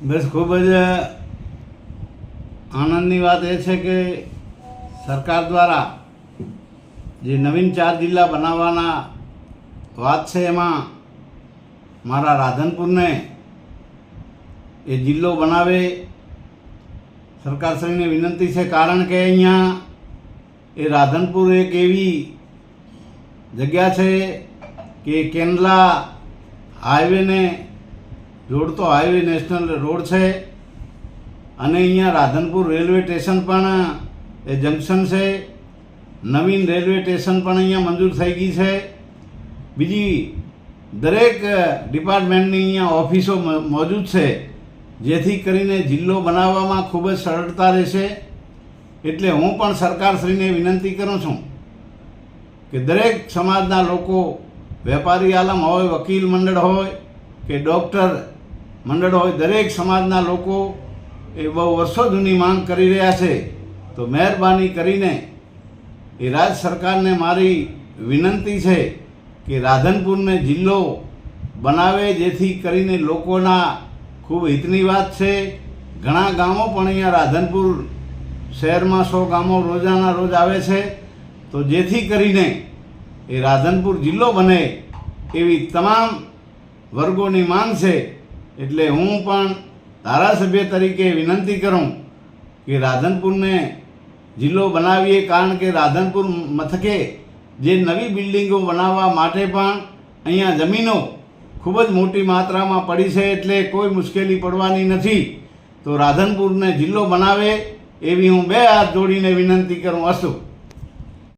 બસ ખૂબ જ આનંદની વાત એ છે કે સરકાર દ્વારા જે નવીન ચાર જિલ્લા બનાવવાના વાત છે એમાં મારા રાધનપુરને એ જિલ્લો બનાવે સરકારશ્રીને વિનંતી છે કારણ કે અહીંયા એ રાધનપુર એક એવી જગ્યા છે કે કેન્દ્લા હાઈવેને જોડતો હાઈવે નેશનલ રોડ છે. અને અહીંયા રાધનપુર રેલવે સ્ટેશન પણ, એ જંકશન છે. નવીન રેલવે સ્ટેશન પણ અહીંયા મંજૂર થઈ ગઈ છે. બીજી દરેક ડિપાર્ટમેન્ટની અહીંયા ઓફિસો મોજૂદ છે, જેથી કરીને જિલ્લો બનાવવામાં ખૂબ જ સરળતા રહેશે. એટલે હું પણ સરકારશ્રીને વિનંતી કરું છું કે દરેક સમાજના લોકો, વેપારી આલમ હોય, વકીલ મંડળ હોય, કે ડૉક્ટર મંડળ હોય, દરેક સમાજના લોકો એ બહુ વર્ષો જૂની માંગ કરી રહ્યા છે. તો મહેરબાની કરીને એ રાજ્ય સરકારને મારી વિનંતી છે કે રાધનપુરને જિલ્લો બનાવે, જેથી કરીને લોકોના ખૂબ હિતની વાત છે. ઘણા ગામો પણ અહીંયા રાધનપુર શહેરમાં સો ગામો રોજાના રોજ આવે છે. તો જેથી કરીને એ રાધનપુર જિલ્લો બને એવી તમામ વર્ગોની માંગ છે. એટલે હું પણ ધારાસભ્ય તરીકે વિનંતી કરું કે રાધનપુરને જિલ્લો બનાવીએ, કારણ કે રાધનપુર મથકે જે નવી બિલ્ડિંગો બનાવવા માટે પણ અહીંયા જમીનો ખૂબ જ મોટી માત્રામાં પડી છે એટલે કોઈ મુશ્કેલી પડવાની નથી. તો રાધનપુરને જિલ્લો બનાવે એવી હું બે હાથ જોડીને વિનંતી કરું અસ્તુ.